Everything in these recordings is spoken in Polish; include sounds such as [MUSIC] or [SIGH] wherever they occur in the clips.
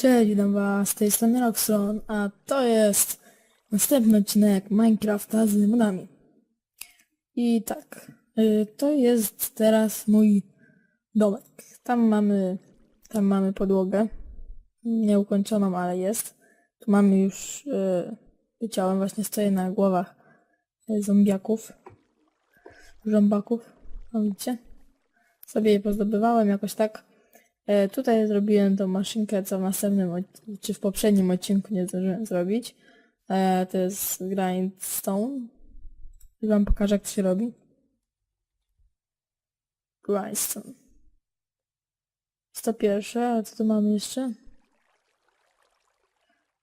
Cześć, witam was, z tej strony Roxron, a to jest następny odcinek Minecrafta z modami. I tak, y, to jest teraz mój domek. Tam mamy, tam mamy podłogę, nieukończoną, ale jest. Tu mamy już, y, wyciąłem, właśnie stoję na głowach y, zombiaków, żąbaków, no widzicie? Sobie je pozdobywałem jakoś tak. E, tutaj zrobiłem tą maszynkę, co w następnym, czy w poprzednim odcinku nie zdążyłem zrobić. E, to jest grindstone. I wam pokażę, jak to się robi. Grindstone. To pierwsze, a co tu mamy jeszcze?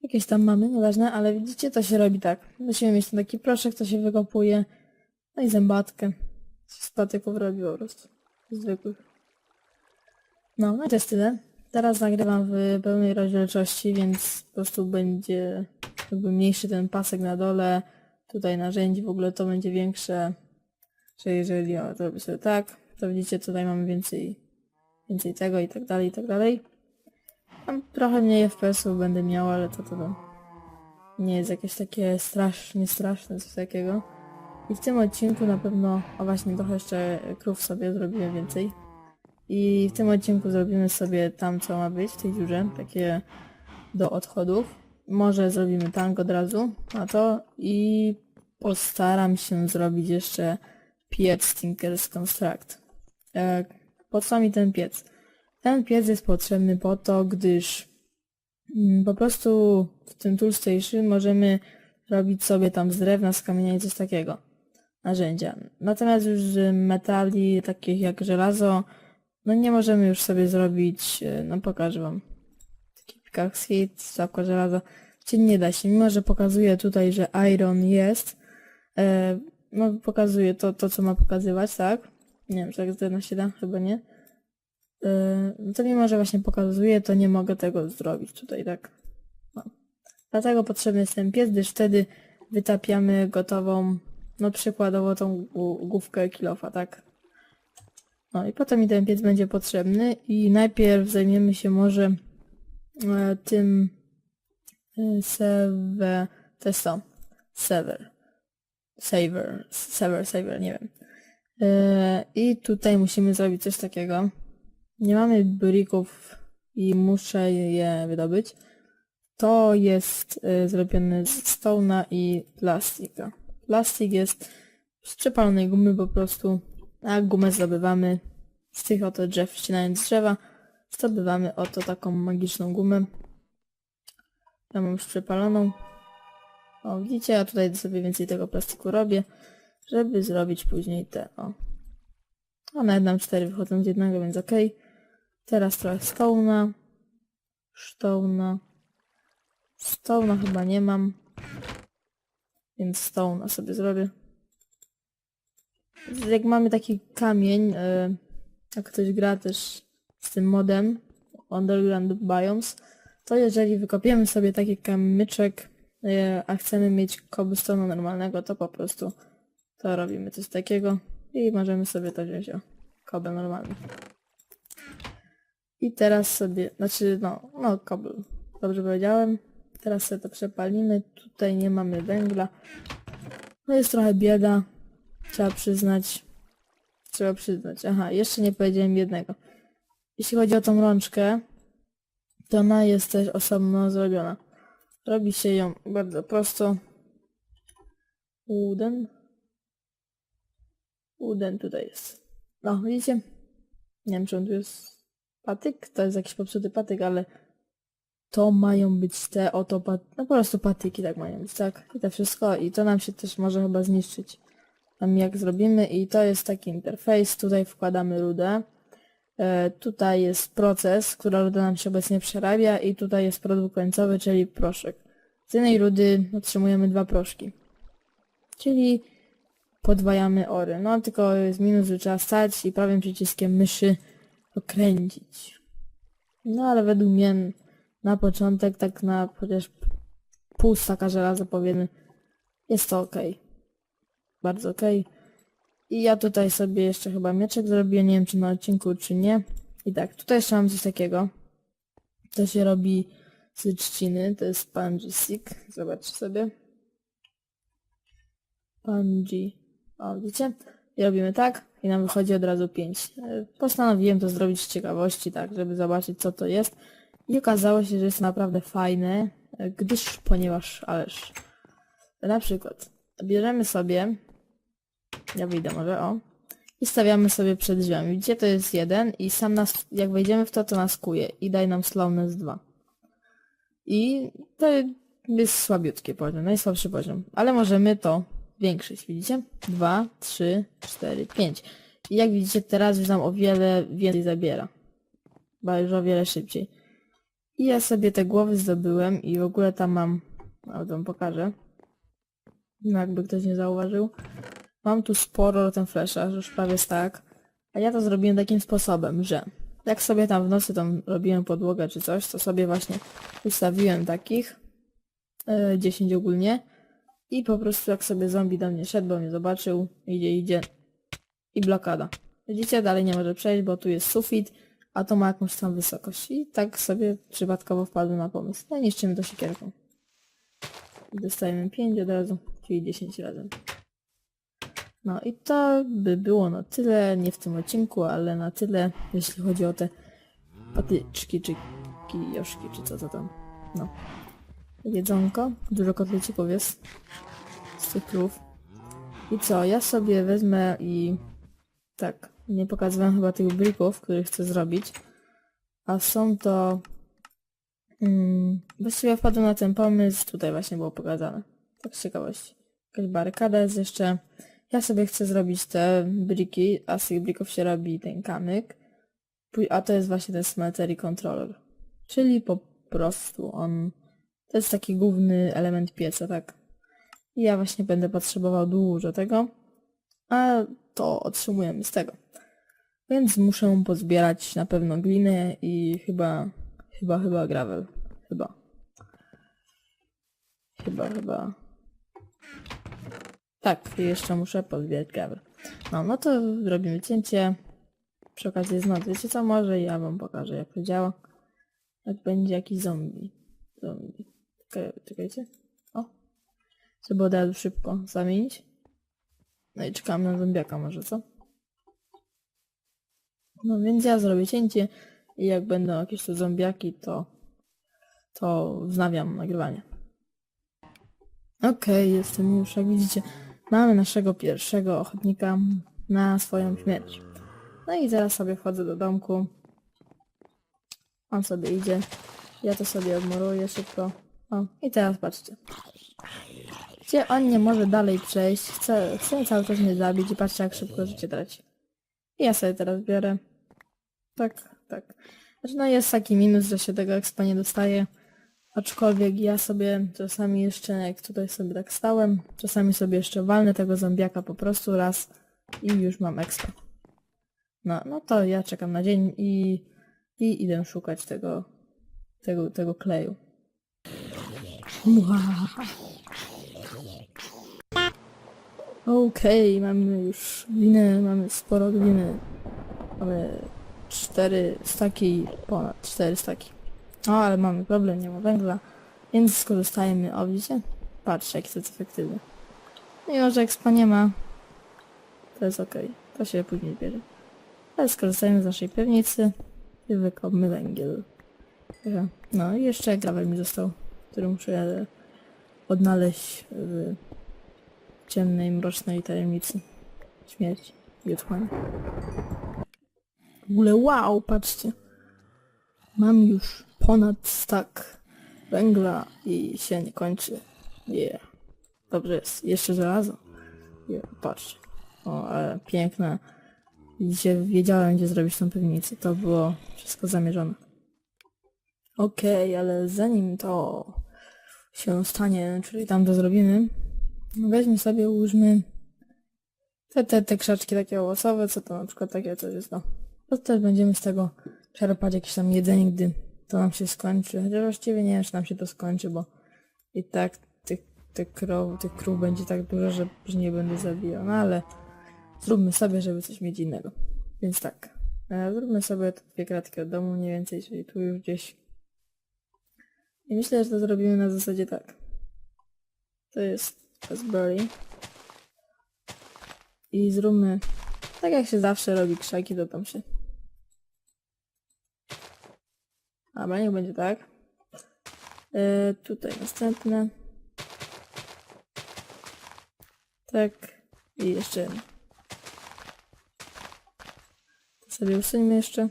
Jakieś tam mamy, nieważne, ale widzicie, to się robi tak. Musimy mieć ten taki proszek, co się wykopuje. No i zębatkę. Z patyków robi po prostu. Zwykłych. No, no to jest tyle. Teraz nagrywam w pełnej rozdzielczości, więc po prostu będzie jakby mniejszy ten pasek na dole. Tutaj narzędzi w ogóle to będzie większe. Że jeżeli o, zrobię sobie tak, to widzicie tutaj mamy więcej, więcej tego i tak dalej, i tak dalej. Tam trochę mniej FPS-ów będę miał, ale to to, to nie jest jakieś takie strasznie straszne, coś takiego. I w tym odcinku na pewno, a właśnie trochę jeszcze krów sobie zrobiłem więcej. I w tym odcinku zrobimy sobie tam, co ma być w tej dziurze, takie do odchodów. Może zrobimy tank od razu na to i postaram się zrobić jeszcze piec Tinker's Construct. E, Po co mi ten piec? Ten piec jest potrzebny po to, gdyż mm, po prostu w tym Tool Station możemy robić sobie tam z drewna, z kamienia i coś takiego. Narzędzia. Natomiast już z metali takich jak żelazo, no nie możemy już sobie zrobić, e, no pokażę wam. Taki pikak hit, sztabka żelaza. Cię nie da się, mimo że pokazuje tutaj, że iron jest, e, no pokazuje to, to co ma pokazywać, tak? Nie wiem, czy tak z drewna się da, chyba nie. E, no to mimo, że właśnie pokazuje, to nie mogę tego zrobić tutaj, tak? No. Dlatego potrzebny jest ten piec, gdyż wtedy wytapiamy gotową, no przykładowo tą główkę kilofa, tak? No i potem mi ten piec będzie potrzebny i najpierw zajmiemy się może e, tym e, seve, to jest to, sever, saver, sever, saver, nie wiem. E, I tutaj musimy zrobić coś takiego. Nie mamy brików i muszę je wydobyć. To jest e, zrobione z stone'a i plastika. Plastik jest z przepalonej gumy po prostu, a gumę zdobywamy z tych oto drzew, ścinając drzewa, zdobywamy oto taką magiczną gumę. Ja mam już przepaloną. O, widzicie, ja tutaj sobie więcej tego plastiku robię, żeby zrobić później te, o. A nawet nam cztery wychodzą z jednego, więc okej. Teraz trochę stołna. Stołna. Stołna chyba nie mam. Więc stołna sobie zrobię. Jak mamy taki kamień, e, jak ktoś gra też z tym modem Underground Biomes, to jeżeli wykopiemy sobie taki kamyczek, e, a chcemy mieć cobblestone normalnego, to po prostu to robimy coś takiego i możemy sobie to wziąć o kobel normalny. I teraz sobie, znaczy no, no kobel, dobrze powiedziałem. Teraz sobie to przepalimy, tutaj nie mamy węgla. No jest trochę bieda, trzeba przyznać. Trzeba przyznać. Aha, jeszcze nie powiedziałem jednego. Jeśli chodzi o tą rączkę, to ona jest też osobno zrobiona. Robi się ją bardzo prosto. Uden. Uden tutaj jest. No, widzicie? Nie wiem, czy on tu jest patyk. To jest jakiś popsuty patyk, ale to mają być te oto pat... No po prostu patyki tak mają być, tak? I to wszystko. I to nam się też może chyba zniszczyć jak zrobimy i to jest taki interfejs, tutaj wkładamy rudę, e, tutaj jest proces, która ruda nam się obecnie przerabia i tutaj jest produkt końcowy, czyli proszek. Z jednej rudy otrzymujemy dwa proszki, czyli podwajamy ory. No tylko jest minus, że trzeba stać i prawym przyciskiem myszy okręcić. No ale według mnie na początek, tak na chociaż pół staka żelaza powiedzmy, jest to okej bardzo okej. I ja tutaj sobie jeszcze chyba mieczek zrobię, nie wiem czy na odcinku, czy nie. I tak, tutaj jeszcze mam coś takiego. To się robi z trzciny, to jest Punji Stick. Zobaczcie sobie. Punji. O, widzicie? I robimy tak i nam wychodzi od razu 5. Postanowiłem to zrobić z ciekawości, tak, żeby zobaczyć co to jest. I okazało się, że jest naprawdę fajne, e, gdyż, ponieważ, ależ, na przykład, bierzemy sobie, ja wyjdę może, o, i stawiamy sobie przed drzwiami. Widzicie, to jest jeden i sam nas, jak wejdziemy w to, to nas kuje i daj nam slowness 2. I to jest słabiutki poziom, najsłabszy poziom, ale możemy to większyć, widzicie? 2, 3, 4, 5. I jak widzicie, teraz już nam o wiele więcej zabiera. Bo już o wiele szybciej. I ja sobie te głowy zdobyłem i w ogóle tam mam, a wam pokażę. No jakby ktoś nie zauważył. Mam tu sporo ten flesza, już prawie tak. A ja to zrobiłem takim sposobem, że jak sobie tam w nocy tam robiłem podłogę czy coś, to sobie właśnie ustawiłem takich e, 10 ogólnie i po prostu jak sobie zombie do mnie szedł, bo mnie zobaczył, idzie, idzie i blokada. Widzicie, dalej nie może przejść, bo tu jest sufit, a to ma jakąś tam wysokość. I tak sobie przypadkowo wpadłem na pomysł. No niszczymy to siekierką. I dostajemy 5 od razu, czyli 10 razem. No i to by było na tyle, nie w tym odcinku, ale na tyle, jeśli chodzi o te patyczki, czy kijoszki, czy co to tam. No. Jedzonko, dużo kotlecików jest z tych. I co, ja sobie wezmę i tak, nie pokazywałem chyba tych brików, które chcę zrobić. A są to... Mm, właściwie wpadłem na ten pomysł, tutaj właśnie było pokazane. Tak z ciekawości. Jakaś barykada jest jeszcze. Ja sobie chcę zrobić te briki, a z tych brików się robi ten kamyk. A to jest właśnie ten smeltery controller. Czyli po prostu on... To jest taki główny element pieca, tak. I ja właśnie będę potrzebował dużo tego. A to otrzymujemy z tego. Więc muszę pozbierać na pewno glinę i chyba, chyba, chyba gravel. Chyba. Chyba, chyba. Tak, jeszcze muszę pozbierać gravel. No, no to robimy cięcie. Przy okazji noc. Wiecie co, może ja wam pokażę jak to działa. Jak będzie jakiś zombie. Zombie. Czekaj, czekajcie. O. Trzeba od razu szybko zamienić. No i czekam na zombiaka może, co? No więc ja zrobię cięcie i jak będą jakieś tu zombiaki, to to wznawiam nagrywanie. Okej, jestem już, jak widzicie, mamy naszego pierwszego ochotnika na swoją śmierć. No i zaraz sobie wchodzę do domku. On sobie idzie. Ja to sobie odmoruję szybko. O, i teraz patrzcie. Gdzie on nie może dalej przejść, chce, chce cały czas mnie zabić i patrzcie jak szybko życie traci. I ja sobie teraz biorę. Tak, tak. Znaczy no jest taki minus, że się tego expa nie dostaje. Aczkolwiek ja sobie czasami jeszcze, jak tutaj sobie tak stałem, czasami sobie jeszcze walnę tego zombiaka po prostu raz i już mam expa. No, no to ja czekam na dzień i, i idę szukać tego, tego, tego kleju. Okej, mamy już gliny, mamy sporo gliny. Mamy cztery staki, ponad cztery staki. O, ale mamy problem, nie ma węgla, więc skorzystajmy, o widzicie? Patrzcie, jaki to jest efektywny. Mimo, że expa nie ma, to jest okej, to się później bierze. Ale skorzystajmy z naszej piwnicy i wykopmy węgiel. No i jeszcze gravel mi został, który muszę odnaleźć w ciemnej, mrocznej tajemnicy śmierci otchłani. W ogóle wow, patrzcie. Mam już ponad stak węgla i się nie kończy. Yeah. Dobrze jest. Jeszcze żelazo. Yeah, patrzcie. O, ale piękne. Widzicie, wiedziałem gdzie zrobić tą piwnicę. To było wszystko zamierzone. Okej, ale zanim to się stanie, czyli tam to zrobimy, weźmy sobie, ułóżmy te, te, te krzaczki takie owocowe, co to na przykład takie coś jest, no. To też będziemy z tego czerpać jakieś tam jedzenie, gdy to nam się skończy. Chociaż właściwie nie wiem, czy nam się to skończy, bo i tak tych, tych, krow, tych krów będzie tak dużo, że, że nie będę zabijał. No ale zróbmy sobie, żeby coś mieć innego. Więc tak. E, zróbmy sobie te dwie kratki od domu mniej więcej, czyli tu już gdzieś. I myślę, że to zrobimy na zasadzie tak. To jest raspberry. I zróbmy tak jak się zawsze robi krzaki, to tam się... Dobra, niech będzie tak. E, tutaj następne. Tak. I jeszcze jedno. To sobie usuńmy jeszcze.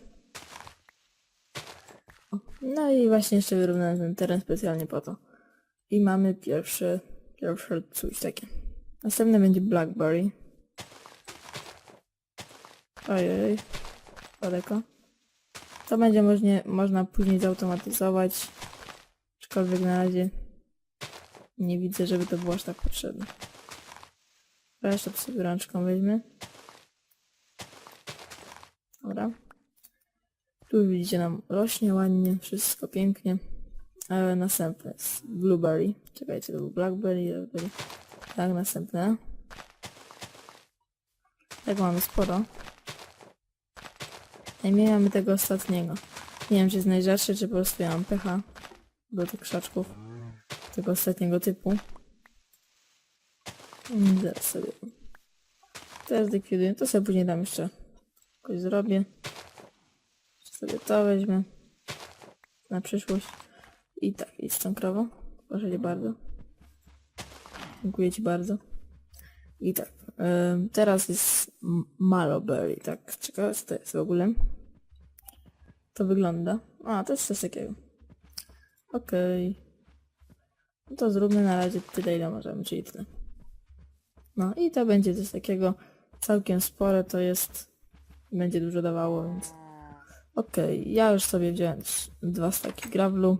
No i właśnie jeszcze wyrównałem ten teren specjalnie po to. I mamy pierwsze, pierwsze coś takie. Następne będzie Blackberry. Ojej, daleko. To będzie można, można później zautomatyzować. Aczkolwiek na razie nie widzę, żeby to było aż tak potrzebne. To sobie rączką weźmy. Dobra. Tu widzicie nam rośnie ładnie, wszystko pięknie. Ale następne jest blueberry. Czekajcie, to był blackberry, raspberry. Tak, następne. Tego mamy sporo. Najmniej mamy tego ostatniego. Nie wiem, czy jest najrzadszy, czy po prostu ja mam pecha do tych krzaczków tego ostatniego typu. Mm, Zaraz sobie teraz likwiduję. To sobie później dam jeszcze jakoś zrobię. Sobie to weźmę na przyszłość. I tak, z tą krową. Proszę cię bardzo. Dziękuję ci bardzo. I tak, teraz jest Maloberry, tak, czekaj, co to jest w ogóle? To wygląda. A, to jest coś takiego. Okej. No to zróbmy na razie tyle, ile możemy, czyli tyle. No i to będzie coś takiego całkiem spore, to jest... Będzie dużo dawało, więc... Okej, ja już sobie wziąłem dwa staki gravlu.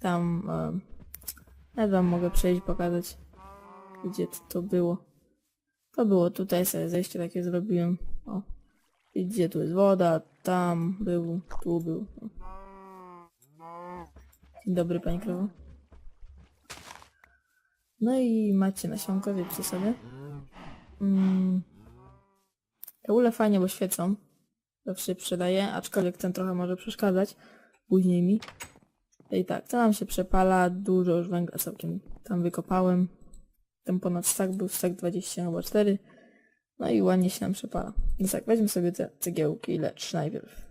Tam... Um, ja wam mogę przejść, pokazać, gdzie to było. To było tutaj, sobie zejście takie zrobiłem. O. I gdzie tu jest woda, tam był, tu był. Dzień dobry, pani krowo. No i macie nasionko, wiecie sobie. Mm. Te ule fajnie, bo świecą. Zawsze się przydaje, aczkolwiek ten trochę może przeszkadzać. Później mi. I tak, to nam się przepala, dużo już węgla całkiem tam wykopałem. Ten ponad stak był stak 20 albo 4. No i ładnie się nam przepala. Więc tak, weźmy sobie te cegiełki lecz najpierw.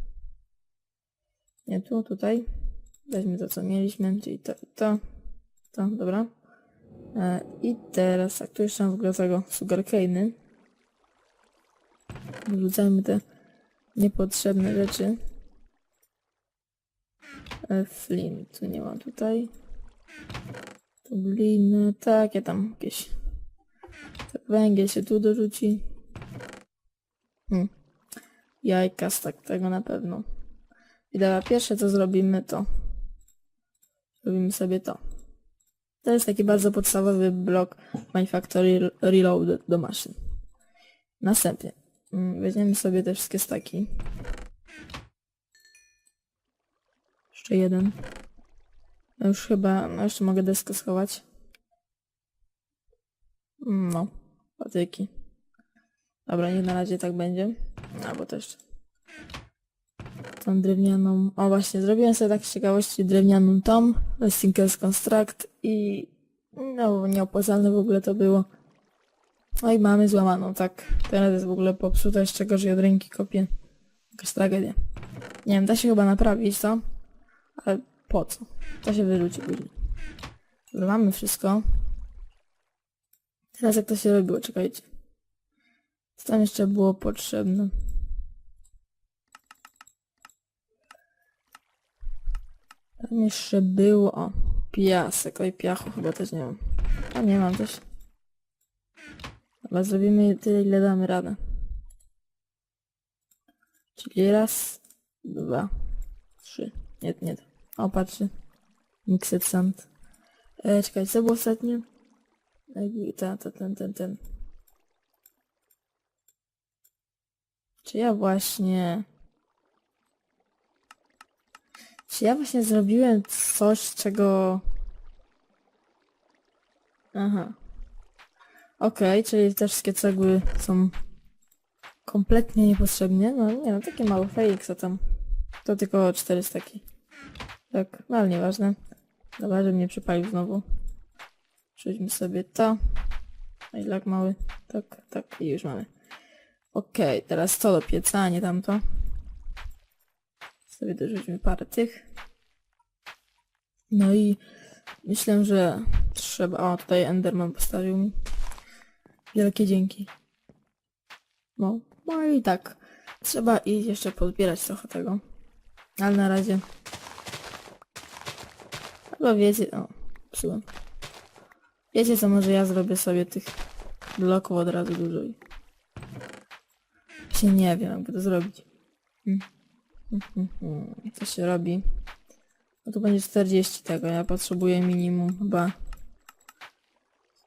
Nie tu, tutaj. Weźmy to, co mieliśmy, czyli to i to. To, dobra. E, I teraz, tak, tu jeszcze mam w ogóle tego sugarcane'y. Wyrzucajmy te niepotrzebne rzeczy. E, flint, tu nie ma tutaj. Tu gliny, takie tam jakieś. Węgiel się tu dorzuci. Hmm. Jajka z tak tego na pewno. I dobra, pierwsze co zrobimy to. Robimy sobie to. To jest taki bardzo podstawowy blok Manufactory Reloaded do maszyn. Następnie mm, weźmiemy sobie te wszystkie staki. Jeszcze jeden. Ja już chyba, no jeszcze mogę deskę schować. No, patyki. Dobra, niech na razie tak będzie. Albo też tą drewnianą... O właśnie, zrobiłem sobie tak z ciekawości drewnianą tom, Stinkers Construct i no nieopłacalne w ogóle to było. No i mamy złamaną, tak. Teraz jest w ogóle popsuta, jeszcze gorzej od ręki kopię. Jakaś tragedia. Nie wiem, da się chyba naprawić ale po co? To się wyrzuci później. Dobra, mamy wszystko. Teraz jak to się robiło, czekajcie. Co tam jeszcze było potrzebne? Tam jeszcze było... O, piasek. Oj, piachu chyba też nie mam. A nie mam też. Dobra, zrobimy tyle, ile damy radę. Czyli raz, dwa, trzy. Nie, nie. O, patrzy. Mixed sand. E, czekaj, co było ostatnie? Ej, Ta, ta, ten, ten, ten. Czy ja właśnie... Czy ja właśnie zrobiłem coś, czego... Aha. Okej, czyli te wszystkie cegły są kompletnie niepotrzebne. No nie no, takie małe fake, co tam. To tylko 400 taki. Tak, no ale nieważne. Dobra, że mnie przypalił znowu. Przejdźmy sobie to. A ile mały? Tak, tak i już mamy. Okej, teraz to do pieca, a nie tamto. Sobie dorzućmy parę tych. No i myślę, że trzeba... O, tutaj Enderman postawił mi. Wielkie dzięki. No, no i tak. Trzeba iść jeszcze pozbierać trochę tego. Ale na razie... Chyba wiecie... O, psułem. Wiecie co, może ja zrobię sobie tych bloków od razu dużo i... Się nie wiem, jakby to zrobić. Hmm. Hmm, hmm, hmm. Co się robi? No tu będzie 40 tego, ja potrzebuję minimum chyba...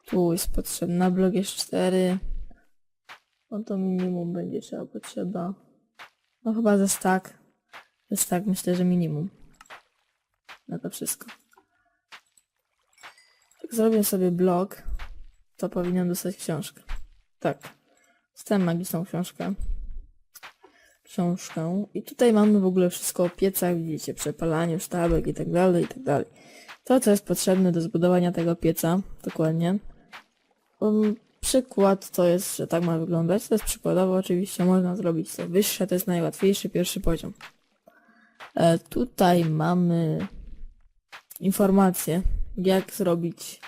Tu jest potrzebna blok jest 4. No to minimum będzie trzeba potrzeba. No chyba ze stack. Ze stack myślę, że minimum. Na to wszystko. Zrobię sobie blog, to powinien dostać książkę. Tak. Dostałem magiczną książkę. Książkę. I tutaj mamy w ogóle wszystko o piecach, widzicie, przepalaniu, sztabek i tak dalej, i tak dalej. To, co jest potrzebne do zbudowania tego pieca, dokładnie. Um, przykład to jest, że tak ma wyglądać. To jest przykładowo, oczywiście można zrobić to wyższe, to jest najłatwiejszy pierwszy poziom. E, tutaj mamy informacje, jak zrobić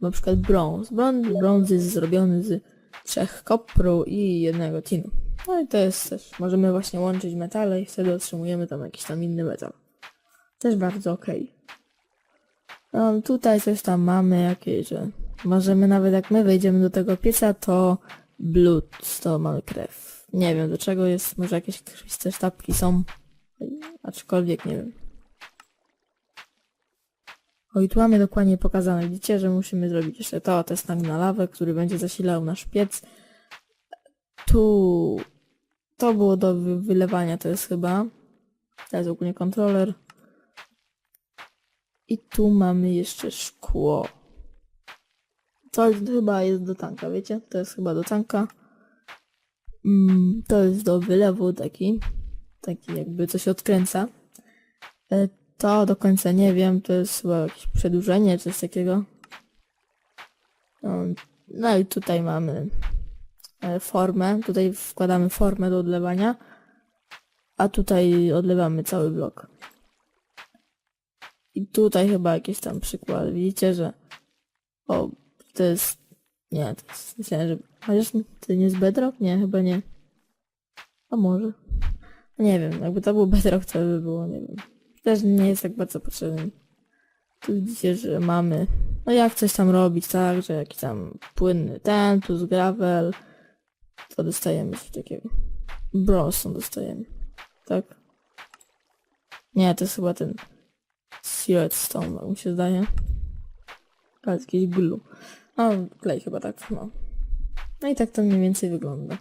na przykład brąz. Brąz, brąz jest zrobiony z trzech kopru i jednego tinu. No i to jest też, możemy właśnie łączyć metale i wtedy otrzymujemy tam jakiś tam inny metal. Też bardzo okej. No, tutaj coś tam mamy jakieś, że możemy nawet jak my wejdziemy do tego pieca, to blood, to mamy krew. Nie wiem do czego jest, może jakieś krwiste sztabki są, aczkolwiek nie wiem. O i tu mamy dokładnie pokazane, widzicie, że musimy zrobić jeszcze to, to jest na lawę, który będzie zasilał nasz piec. Tu to było do wy- wylewania, to jest chyba. To jest ogólnie kontroler. I tu mamy jeszcze szkło. To chyba jest do tanka, wiecie? To jest chyba do tanka. Mm, to jest do wylewu taki. Taki jakby coś odkręca. To do końca nie wiem, to jest chyba jakieś przedłużenie, coś takiego. No, no i tutaj mamy e, formę. Tutaj wkładamy formę do odlewania. A tutaj odlewamy cały blok. I tutaj chyba jakiś tam przykład. Widzicie, że o, to jest... Nie, to jest... Myślałem, że... Chociaż to nie jest bedrock? Nie, chyba nie. A może. Nie wiem, jakby to był bedrock, to by było, nie wiem. Też nie jest tak bardzo potrzebny. Tu widzicie, że mamy... No jak coś tam robić, tak, że jakiś tam płynny ten, plus gravel, to dostajemy coś takiego. Bronson dostajemy. Tak? Nie, to jest chyba ten Seared Stone, tak mi się zdaje. Ale jakiś glue. No, klej chyba tak, no. No i tak to mniej więcej wygląda.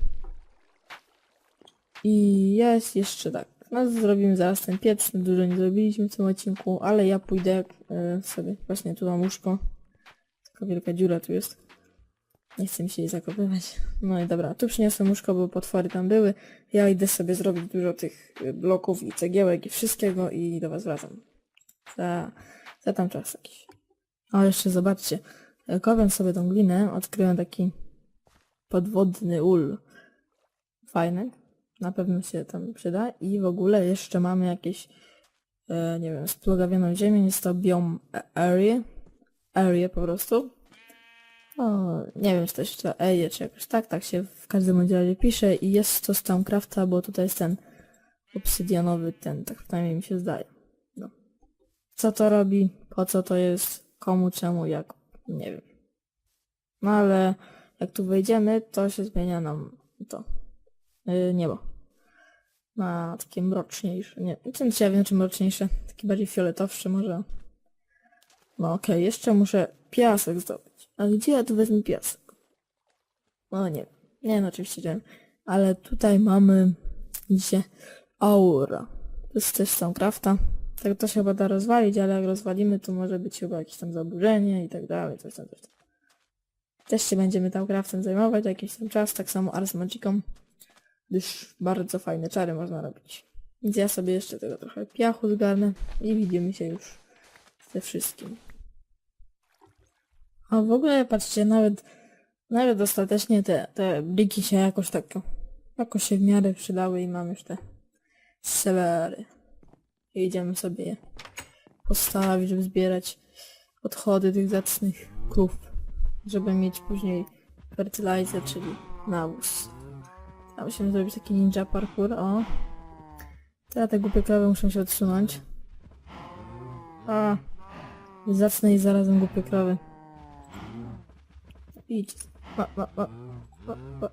I jest jeszcze tak. No zrobimy zaraz ten piec, dużo nie zrobiliśmy w tym odcinku, ale ja pójdę e, sobie, właśnie tu mam łóżko. Taka wielka dziura tu jest. Nie chcę mi się jej zakopywać. No i dobra, tu przyniosłem łóżko, bo potwory tam były. Ja idę sobie zrobić dużo tych e, bloków i cegiełek i wszystkiego i do was wracam. Za, za tam czas jakiś. O, jeszcze zobaczcie. E, Kopiąc sobie tą glinę, odkryłem taki podwodny ul. Fajny. Na pewno się tam przyda. I w ogóle jeszcze mamy jakieś, e, nie wiem, splugawioną ziemię. Jest to biom area. Area po prostu. O, nie wiem, czy to się czyta area, czy jakoś tak. Tak się w każdym razie pisze. I jest to z Stonecrafta, bo tutaj jest ten obsydianowy ten, tak przynajmniej mi się zdaje. No. Co to robi? Po co to jest? Komu, czemu, jak? Nie wiem. No ale jak tu wejdziemy, to się zmienia nam to. Yy, niebo. Na takie mroczniejsze. Nie, czy ja wiem, czy mroczniejsze. Takie bardziej fioletowsze może. No okej, jeszcze muszę piasek zdobyć. A gdzie ja tu wezmę piasek? No nie. Nie, no oczywiście wiem. Ale tutaj mamy, widzicie, aura. To jest też Stonecrafta. Tak to się chyba da rozwalić, ale jak rozwalimy, to może być chyba jakieś tam zaburzenie i tak dalej, coś tam, coś tam. Też się będziemy tam craftem zajmować jakiś tam czas, tak samo Ars Magicą, gdyż bardzo fajne czary można robić. Więc ja sobie jeszcze tego trochę piachu zgarnę i widzimy się już ze wszystkim. A w ogóle patrzcie, nawet, nawet ostatecznie te, te bliki się jakoś tak, jakoś się w miarę przydały i mam już te selery. I idziemy sobie je postawić, żeby zbierać odchody tych zacnych krów, żeby mieć później fertilizer, czyli nawóz. A musimy zrobić taki ninja parkour, o. Teraz te głupie krowy muszą się odsunąć. A, zacne i zarazem głupie krowy. Idź. Ma, ma, ma, ma, ma.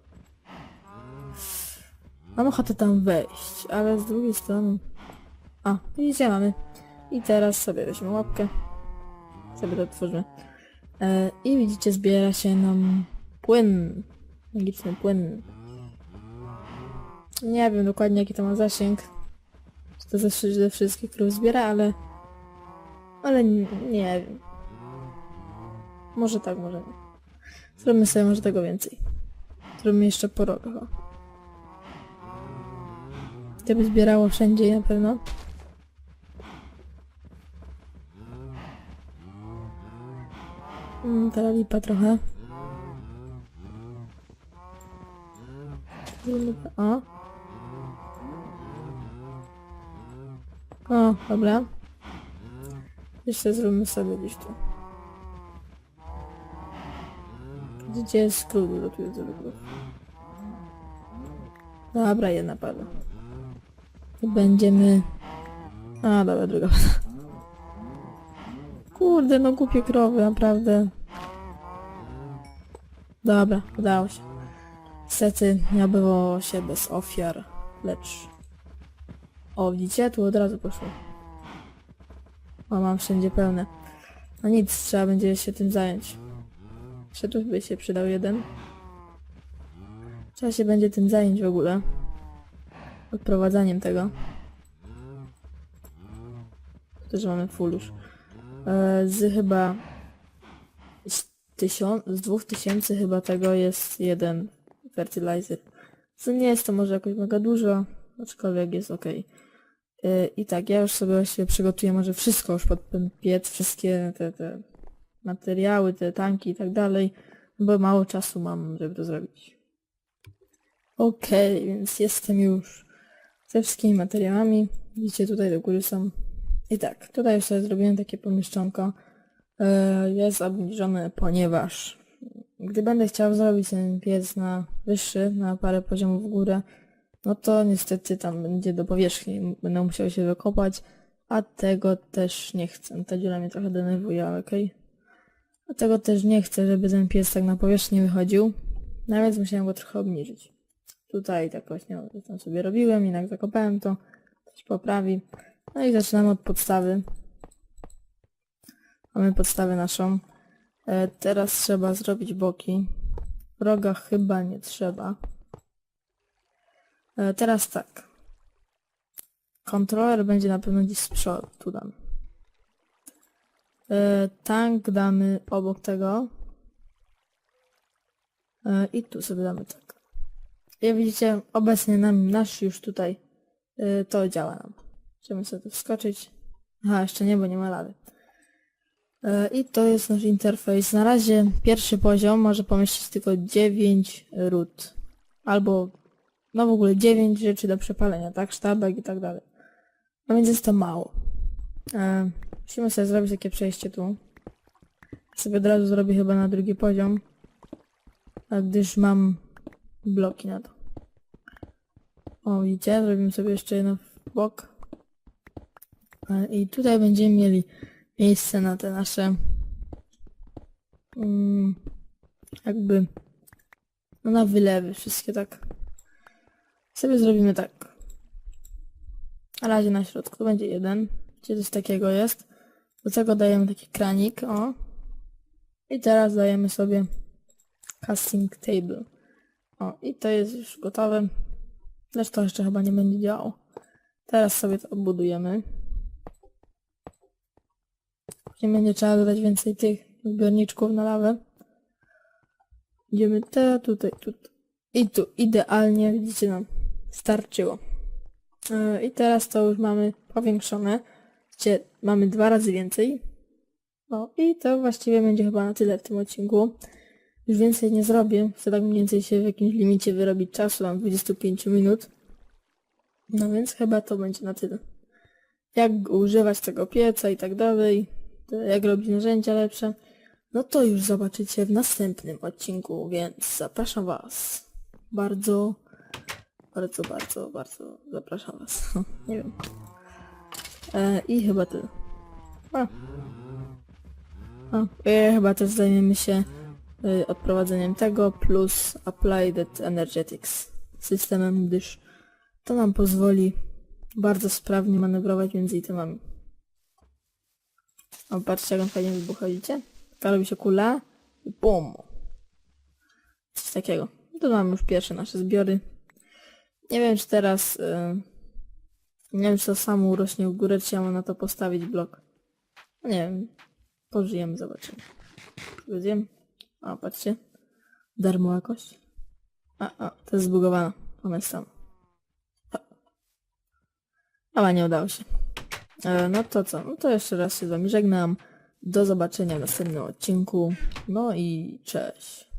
Mam ochotę tam wejść, ale z drugiej strony... A, widzicie, mamy. I teraz sobie weźmy łapkę. Sobie to otworzymy. E, I widzicie, zbiera się nam płyn. Magiczny płyn. Nie wiem dokładnie jaki to ma zasięg. Czy to ze, wszy- ze wszystkich krów zbiera, ale... Ale n- nie wiem. Może tak, może nie. Zrobimy sobie może tego więcej. Zrobimy jeszcze po rogach. o. Gdyby zbierało wszędzie na pewno. Mm, teraz lipa trochę. To- O. O, dobra. Jeszcze zróbmy sobie gdzieś tu. Gdzie jest skrót? Bo tu jest. Dobra, jedna pada. I będziemy... A, dobra, druga pada. Kurde, no głupie krowy, naprawdę. Dobra, udało się. Niestety nie obyło się bez ofiar, lecz... O, widzicie? Tu od razu poszło. O, mam wszędzie pełne. No nic, trzeba będzie się tym zająć. Tu by się przydał jeden. Trzeba się będzie tym zająć w ogóle. Odprowadzaniem tego. To, że mamy full już. E, z chyba... Z, tysiąc, z dwóch tysięcy chyba tego jest jeden fertilizer. Co nie jest to może jakoś mega dużo, aczkolwiek jest ok. I tak, ja już sobie właściwie przygotuję może wszystko już pod ten piec, wszystkie te, te materiały, te tanki i tak dalej, bo mało czasu mam, żeby to zrobić. Okej, więc jestem już ze wszystkimi materiałami. Widzicie, tutaj do góry są. I tak, tutaj już sobie zrobiłem takie pomieszczonko. E, Jest obniżone, ponieważ gdy będę chciał zrobić ten piec na wyższy, na parę poziomów w górę, no to niestety tam będzie do powierzchni, będę musiał się wykopać, a tego też nie chcę. Ta dziura mnie trochę denerwuje, ale okej. A tego też nie chcę, żeby ten pies tak na powierzchnię wychodził. No więc musiałem go trochę obniżyć. Tutaj tak właśnie no, tam sobie robiłem, jednak zakopałem to. Coś poprawi. No i zaczynamy od podstawy. Mamy podstawę naszą. E, teraz trzeba zrobić boki. W rogach chyba nie trzeba. E, teraz tak. Kontroler będzie na pewno gdzieś z przodu. Tu damy. E, tank damy obok tego. E, I tu sobie damy tak. Jak widzicie, obecnie nam nasz już tutaj to działa nam. Chcemy sobie tu wskoczyć. Aha, jeszcze nie, bo nie ma lawy. I to jest nasz interfejs. Na razie pierwszy poziom może pomieścić tylko 9 ród. Albo no w ogóle 9 rzeczy do przepalenia, tak? Sztabek i tak dalej. No więc jest to mało. E, musimy sobie zrobić takie przejście tu. Sobie od razu zrobię chyba na drugi poziom. Gdyż mam bloki na to. O, widzicie? Zrobimy sobie jeszcze jedno w bok. E, I tutaj będziemy mieli miejsce na te nasze mm, jakby no na wylewy wszystkie tak. Sobie zrobimy tak. Na razie na środku będzie jeden. Gdzie coś takiego jest. Do tego dajemy taki kranik, o. I teraz dajemy sobie casting table. O, i to jest już gotowe. Lecz to jeszcze chyba nie będzie działało. Teraz sobie to obudujemy. Później będzie trzeba dodać więcej tych zbiorniczków na lawę. Idziemy te, tutaj, tutaj. I tu idealnie, widzicie, nam starczyło. Yy, I teraz to już mamy powiększone. Gdzie mamy dwa razy więcej. No i to właściwie będzie chyba na tyle w tym odcinku. Już więcej nie zrobię. Chcę tak mniej więcej się w jakimś limicie wyrobić czasu, mam 25 minut. No więc chyba to będzie na tyle. Jak używać tego pieca i tak dalej, jak robić narzędzia lepsze, no to już zobaczycie w następnym odcinku, więc zapraszam Was. Bardzo, bardzo, bardzo, bardzo zapraszam Was. [LAUGHS] Nie wiem. E, I chyba tyle. A. A, e, chyba też zajmiemy się y, odprowadzeniem tego plus Applied Energetics systemem, gdyż to nam pozwoli bardzo sprawnie manewrować między itemami. O, patrzcie jak on fajnie wybucha, widzicie? Robi się kula i bum! Coś takiego. Tu mamy już pierwsze nasze zbiory. Nie wiem czy teraz... y, nie wiem czy to samo urośnie w górę, czy ja mam na to postawić blok. No nie wiem. Pożyjemy, zobaczymy. Zjem. A, patrzcie. Darmowa kość. A, a, to jest zbugowana. Ona jest tam. Ale nie udało się. E, no to co? No to jeszcze raz się z wami żegnam. Do zobaczenia w następnym odcinku. No i cześć.